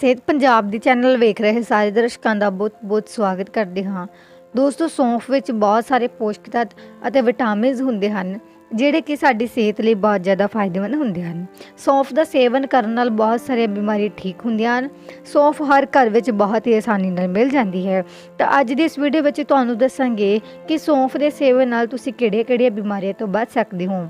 ਸਿਹਤ ਪੰਜਾਬ ਦੀ ਚੈਨਲ ਵੇਖ ਰਹੇ ਸਾਰੇ ਦਰਸ਼ਕਾਂ ਦਾ ਬਹੁਤ-ਬਹੁਤ ਸਵਾਗਤ ਕਰਦੇ ਹਾਂ। ਦੋਸਤੋ, ਸੌਂਫ ਵਿੱਚ ਬਹੁਤ ਸਾਰੇ ਪੋਸ਼ਕ ਤੱਤ ਅਤੇ ਵਿਟਾਮਿਨਸ ਹੁੰਦੇ ਹਨ, ਜਿਹੜੇ ਕਿ ਸਾਡੀ ਸਿਹਤ ਲਈ ਬਹੁਤ ਜ਼ਿਆਦਾ ਫਾਇਦੇਮੰਦ ਹੁੰਦੇ ਹਨ। ਸੌਂਫ ਦਾ ਸੇਵਨ ਕਰਨ ਨਾਲ ਬਹੁਤ ਸਾਰੀਆਂ ਬਿਮਾਰੀਆਂ ਠੀਕ ਹੁੰਦੀਆਂ ਹਨ। ਸੌਂਫ ਹਰ ਘਰ ਵਿੱਚ ਬਹੁਤ ਹੀ ਆਸਾਨੀ ਨਾਲ ਮਿਲ ਜਾਂਦੀ ਹੈ। ਤਾਂ ਅੱਜ ਦੀ ਇਸ ਵੀਡੀਓ ਵਿੱਚ ਤੁਹਾਨੂੰ ਦੱਸਾਂਗੇ ਕਿ ਸੌਂਫ ਦੇ ਸੇਵਨ ਨਾਲ ਤੁਸੀਂ ਕਿਹੜੀਆਂ-ਕਿਹੜੀਆਂ ਬਿਮਾਰੀਆਂ ਤੋਂ ਬਚ ਸਕਦੇ ਹੋ।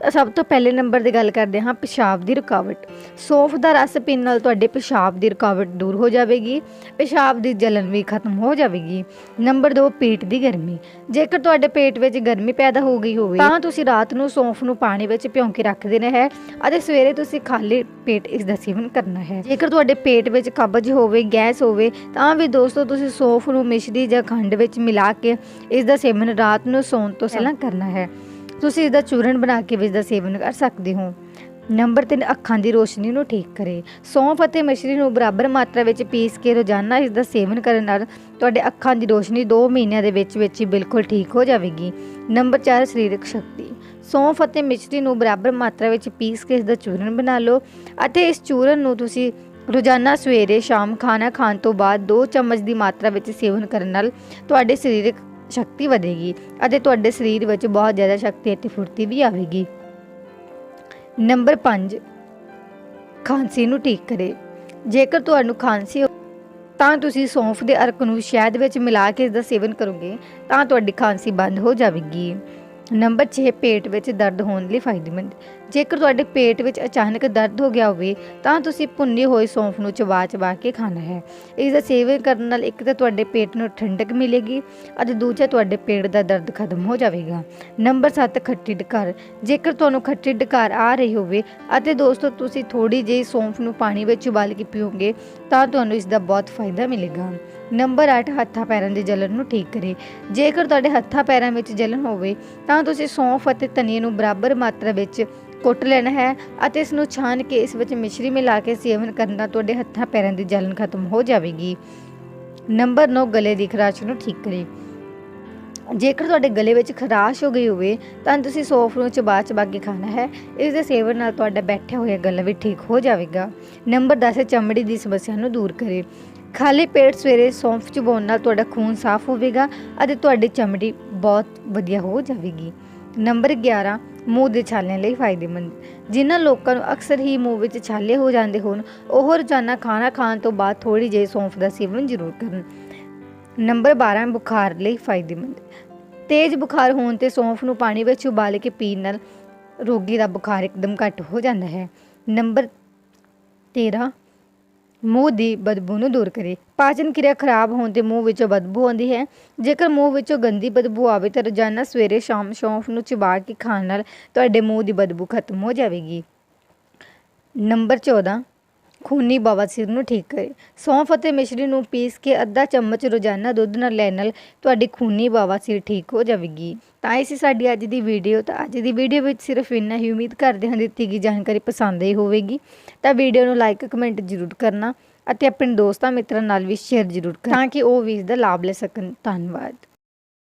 ਤਾਂ ਸਭ ਤੋਂ ਪਹਿਲੇ ਨੰਬਰ ਦੀ ਗੱਲ ਕਰਦੇ ਹਾਂ ਪਿਸ਼ਾਬ ਦੀ ਰੁਕਾਵਟ। ਸੌਂਫ ਦਾ ਰਸ ਪੀਣ ਨਾਲ ਤੁਹਾਡੇ ਪਿਸ਼ਾਬ ਦੀ ਰੁਕਾਵਟ ਦੂਰ ਹੋ ਜਾਵੇਗੀ, ਪਿਸ਼ਾਬ ਦੀ ਜਲਨ ਵੀ ਖਤਮ ਹੋ ਜਾਵੇਗੀ। ਨੰਬਰ 2 ਪੇਟ ਦੀ ਗਰਮੀ। ਜੇਕਰ ਤੁਹਾਡੇ ਪੇਟ ਵਿੱਚ ਗਰਮੀ ਪੈਦਾ ਹੋ ਗਈ ਹੋਵੇ, ਤਾਂ ਤੁਸੀਂ ਰਾਤ ਨੂੰ ਸੌਂਫ ਨੂੰ ਪਾਣੀ ਵਿੱਚ ਭਿਉਂ ਕੇ ਰੱਖ ਦੇਣਾ ਹੈ ਅਤੇ ਸਵੇਰੇ ਤੁਸੀਂ ਖਾਲੀ ਪੇਟ ਇਸ ਦਾ ਸੇਵਨ ਕਰਨਾ ਹੈ। ਜੇਕਰ ਤੁਹਾਡੇ ਪੇਟ ਵਿੱਚ ਕਬਜ਼ ਹੋਵੇ, ਗੈਸ ਹੋਵੇ, ਤਾਂ ਵੀ ਦੋਸਤੋ ਤੁਸੀਂ ਸੌਂਫ ਨੂੰ ਮਿਸ਼ਰੀ ਜਾਂ ਖੰਡ ਵਿੱਚ ਮਿਲਾ ਕੇ ਇਸ ਦਾ ਸੇਵਨ ਰਾਤ ਨੂੰ ਸੌਣ ਤੋਂ ਪਹਿਲਾਂ ਕਰਨਾ ਹੈ। ਤੁਸੀਂ ਇਸ ਦਾ ਚੂਰਨ ਬਣਾ ਕੇ ਵੀ ਇਸ ਦਾ ਸੇਵਨ ਕਰ ਸਕਦੇ ਹੋ। ਨੰਬਰ 3 ਅੱਖਾਂ ਦੀ ਰੋਸ਼ਨੀ ਨੂੰ ਠੀਕ ਕਰੇ। ਸੌਂਫ ਅਤੇ ਮਿਸ਼ਰੀ ਨੂੰ ਬਰਾਬਰ ਮਾਤਰਾ ਵਿੱਚ ਪੀਸ ਕੇ ਰੋਜ਼ਾਨਾ ਇਸ ਦਾ ਸੇਵਨ ਕਰਨ ਨਾਲ ਤੁਹਾਡੇ ਅੱਖਾਂ ਦੀ ਰੋਸ਼ਨੀ 2 ਮਹੀਨਿਆਂ ਦੇ ਵਿੱਚ ਵਿੱਚ ਹੀ ਬਿਲਕੁਲ ਠੀਕ ਹੋ ਜਾਵੇਗੀ। ਨੰਬਰ 4 ਸਰੀਰਕ ਸ਼ਕਤੀ। ਸੌਂਫ ਅਤੇ ਮਿਸ਼ਰੀ ਨੂੰ ਬਰਾਬਰ ਮਾਤਰਾ ਵਿੱਚ ਪੀਸ ਕੇ ਇਸ ਦਾ ਚੂਰਨ ਬਣਾ ਲਓ ਅਤੇ ਇਸ ਚੂਰਨ ਨੂੰ ਤੁਸੀਂ ਰੋਜ਼ਾਨਾ ਸਵੇਰੇ, ਸ਼ਾਮ ਖਾਣਾ ਖਾਣ ਤੋਂ ਬਾਅਦ 2 ਚਮਚ ਦੀ ਮਾਤਰਾ ਵਿੱਚ ਸੇਵਨ ਕਰਨ ਨਾਲ ਤੁਹਾਡੇ ਸਰੀਰਕ ਸ਼ਕਤੀ ਵਧੇਗੀ ਅਤੇ ਤੁਹਾਡੇ ਸਰੀਰ ਵਿੱਚ ਬਹੁਤ ਜ਼ਿਆਦਾ ਸ਼ਕਤੀ ਅਤੇ ਫੁਰਤੀ ਵੀ ਆਵੇਗੀ। ਨੰਬਰ 5 ਖਾਂਸੀ ਨੂੰ ਠੀਕ ਕਰੇ। ਜੇਕਰ ਤੁਹਾਨੂੰ ਖਾਂਸੀ ਤਾਂ ਤੁਸੀਂ ਸੌਂਫ ਦੇ ਅਰਕ ਨੂੰ ਸ਼ਹਿਦ ਵਿੱਚ ਮਿਲਾ ਕੇ ਇਸ ਦਾ ਸੇਵਨ ਕਰੋਗੇ, ਤਾਂ ਤੁਹਾਡੀ ਖਾਂਸੀ ਬੰਦ ਹੋ ਜਾਵੇਗੀ। ਨੰਬਰ 6 ਪੇਟ ਵਿੱਚ ਦਰਦ ਹੋਣ ਲਈ ਫਾਇਦੇਮੰਦ। ਜੇਕਰ ਤੁਹਾਡੇ ਪੇਟ ਵਿੱਚ ਅਚਾਨਕ ਦਰਦ ਹੋ ਗਿਆ ਹੋਵੇ, ਤਾਂ ਤੁਸੀਂ ਭੁੰਨੀ ਹੋਈ ਸੌਂਫ ਨੂੰ ਚਬਾ ਚਬਾ ਕੇ ਖਾਣਾ ਹੈ। ਇਸ ਦਾ ਸੇਵਨ ਕਰਨ ਨਾਲ ਇੱਕ ਤਾਂ ਤੁਹਾਡੇ ਪੇਟ ਨੂੰ ਠੰਡਕ ਮਿਲੇਗੀ ਅਤੇ ਦੂਜਾ ਤੁਹਾਡੇ ਪੇਟ ਦਾ ਦਰਦ ਖਤਮ ਹੋ ਜਾਵੇਗਾ। ਨੰਬਰ 7 ਖੱਟੀ ਡਕਾਰ ਜੇਕਰ ਤੁਹਾਨੂੰ ਖੱਟੀ ਡਕਾਰ ਆ ਰਹੀ ਹੋਵੇ ਅਤੇ ਦੋਸਤੋ, ਤੁਸੀਂ ਥੋੜੀ ਜਿਹੀ ਸੌਂਫ ਨੂੰ ਪਾਣੀ ਵਿੱਚ ਉਬਾਲ ਕੇ ਪੀਓਗੇ, ਤਾਂ ਤੁਹਾਨੂੰ ਇਸ ਦਾ ਬਹੁਤ ਫਾਇਦਾ ਮਿਲੇਗਾ। ਨੰਬਰ 8 ਹੱਥਾਂ ਪੈਰਾਂ ਦੀ ਜਲਨ ਨੂੰ ਠੀਕ ਕਰੇ। ਜੇਕਰ ਤੁਹਾਡੇ ਹੱਥਾਂ ਪੈਰਾਂ ਵਿੱਚ ਜਲਨ ਹੋਵੇ, ਤਾਂ ਤੁਸੀਂ ਸੌਂਫ ਅਤੇ ਧਨੀਏ ਨੂੰ ਬਰਾਬਰ ਮਾਤਰਾ ਵਿੱਚ ਕੁੱਟ ਲੈਣਾ ਹੈ ਅਤੇ ਇਸ ਨੂੰ ਛਾਣ ਕੇ ਇਸ ਵਿੱਚ ਮਿਸ਼ਰੀ ਮਿਲਾ ਕੇ ਸੇਵਨ ਕਰਨ ਨਾਲ ਤੁਹਾਡੇ ਹੱਥਾਂ ਪੈਰਾਂ ਦੀ ਜਲਨ ਖਤਮ ਹੋ ਜਾਵੇਗੀ। ਨੰਬਰ 9 ਗਲੇ ਦੀ ਖਰਾਸ਼ ਨੂੰ ਠੀਕ ਕਰੇ। ਜੇਕਰ ਤੁਹਾਡੇ ਗਲੇ ਵਿੱਚ ਖਰਾਸ਼ ਹੋ ਗਈ ਹੋਵੇ, ਤਾਂ ਤੁਸੀਂ ਸੌਂਫ ਨੂੰ ਚਬਾ ਚਬਾ ਕੇ ਖਾਣਾ ਹੈ। ਇਸ ਦੇ ਸੇਵਨ ਨਾਲ ਤੁਹਾਡਾ ਬੈਠਿਆ ਹੋਇਆ ਗਲਾ ਵੀ ਠੀਕ ਹੋ ਜਾਵੇਗਾ। ਨੰਬਰ 10 ਚਮੜੀ ਦੀ ਸਮੱਸਿਆ ਨੂੰ ਦੂਰ ਕਰੇ। ਖਾਲੀ ਪੇਟ ਸਵੇਰੇ ਸੌਂਫ ਚਬਾਉਣ ਨਾਲ ਤੁਹਾਡਾ ਖੂਨ ਸਾਫ਼ ਹੋਵੇਗਾ ਅਤੇ ਤੁਹਾਡੀ ਚਮੜੀ ਬਹੁਤ ਵਧੀਆ ਹੋ ਜਾਵੇਗੀ। ਨੰਬਰ 11 ਮੂੰਹ ਦੇ ਛਾਲਿਆਂ ਲਈ ਫਾਇਦੇਮੰਦ। ਜਿਨ੍ਹਾਂ ਲੋਕਾਂ ਨੂੰ ਅਕਸਰ ਹੀ ਮੂੰਹ ਵਿੱਚ ਛਾਲੇ ਹੋ ਜਾਂਦੇ ਹੋਣ, ਉਹ ਰੋਜ਼ਾਨਾ ਖਾਣਾ ਖਾਣ ਤੋਂ ਬਾਅਦ ਥੋੜੀ ਜਿਹੀ ਸੌਂਫ ਦਾ ਸੇਵਨ ਜ਼ਰੂਰ ਕਰਨ। ਨੰਬਰ 12 ਬੁਖਾਰ ਲਈ ਫਾਇਦੇਮੰਦ। ਤੇਜ਼ ਬੁਖਾਰ ਹੋਣ ਤੇ ਸੌਂਫ ਨੂੰ ਪਾਣੀ ਵਿੱਚ ਉਬਾਲ ਕੇ ਪੀਣ ਨਾਲ ਰੋਗੀ ਦਾ ਬੁਖਾਰ ਇੱਕਦਮ ਘੱਟ ਹੋ ਜਾਂਦਾ ਹੈ। ਨੰਬਰ 13 ਮੂੰਹ ਦੀ ਬਦਬੂ ਨੂੰ ਦੂਰ ਕਰੇ। ਪਾਚਨ ਕਿਰਿਆ ਖਰਾਬ ਹੋਣ ਤੇ ਮੂੰਹ ਵਿੱਚੋਂ ਬਦਬੂ ਆਉਂਦੀ ਹੈ। ਜੇਕਰ ਮੂੰਹ ਵਿੱਚੋਂ ਗੰਦੀ ਬਦਬੂ ਆਵੇ ਤਾਂ ਰੋਜ਼ਾਨਾ ਸਵੇਰੇ ਸ਼ਾਮ ਸੌਂਫ ਨੂੰ ਚਬਾ ਕੇ ਖਾਣ ਨਾਲ ਤੁਹਾਡੇ ਮੂੰਹ ਦੀ ਬਦਬੂ ਖਤਮ ਹੋ ਜਾਵੇਗੀ। ਨੰਬਰ 14 ਖੂਨੀ ਬਵਾਸੀਰ ਨੂੰ ਠੀਕ ਕਰੇ। ਸੌਂਫ ਅਤੇ ਮਿਸ਼ਰੀ ਨੂੰ ਪੀਸ ਕੇ ਅੱਧਾ ਚਮਚ ਰੋਜ਼ਾਨਾ ਦੁੱਧ ਨਾਲ ਲੈਣ ਨਾਲ ਤੁਹਾਡੀ ਖੂਨੀ ਬਵਾਸੀਰ ਠੀਕ ਹੋ ਜਾਵੇਗੀ। ਤਾਂ ਇਹ ਸੀ ਸਾਡੀ ਅੱਜ ਦੀ ਵੀਡੀਓ। ਤਾਂ ਅੱਜ ਦੀ ਵੀਡੀਓ ਵਿੱਚ ਸਿਰਫ ਇੰਨਾ ਹੀ। ਉਮੀਦ ਕਰਦੇ ਹਾਂ ਦਿੱਤੀ ਗਈ ਜਾਣਕਾਰੀ ਪਸੰਦ ਆਈ ਹੋਵੇਗੀ। ਤਾਂ ਵੀਡੀਓ ਨੂੰ ਲਾਈਕ, ਕਮੈਂਟ ਜ਼ਰੂਰ ਕਰਨਾ ਅਤੇ ਆਪਣੇ ਦੋਸਤਾਂ ਮਿੱਤਰਾਂ ਨਾਲ ਵੀ ਸ਼ੇਅਰ ਜ਼ਰੂਰ ਕਰਨਾ ਤਾਂ ਕਿ ਉਹ ਵੀ ਇਸ ਦਾ ਲਾਭ ਲੈ ਸਕਣ। ਧੰਨਵਾਦ।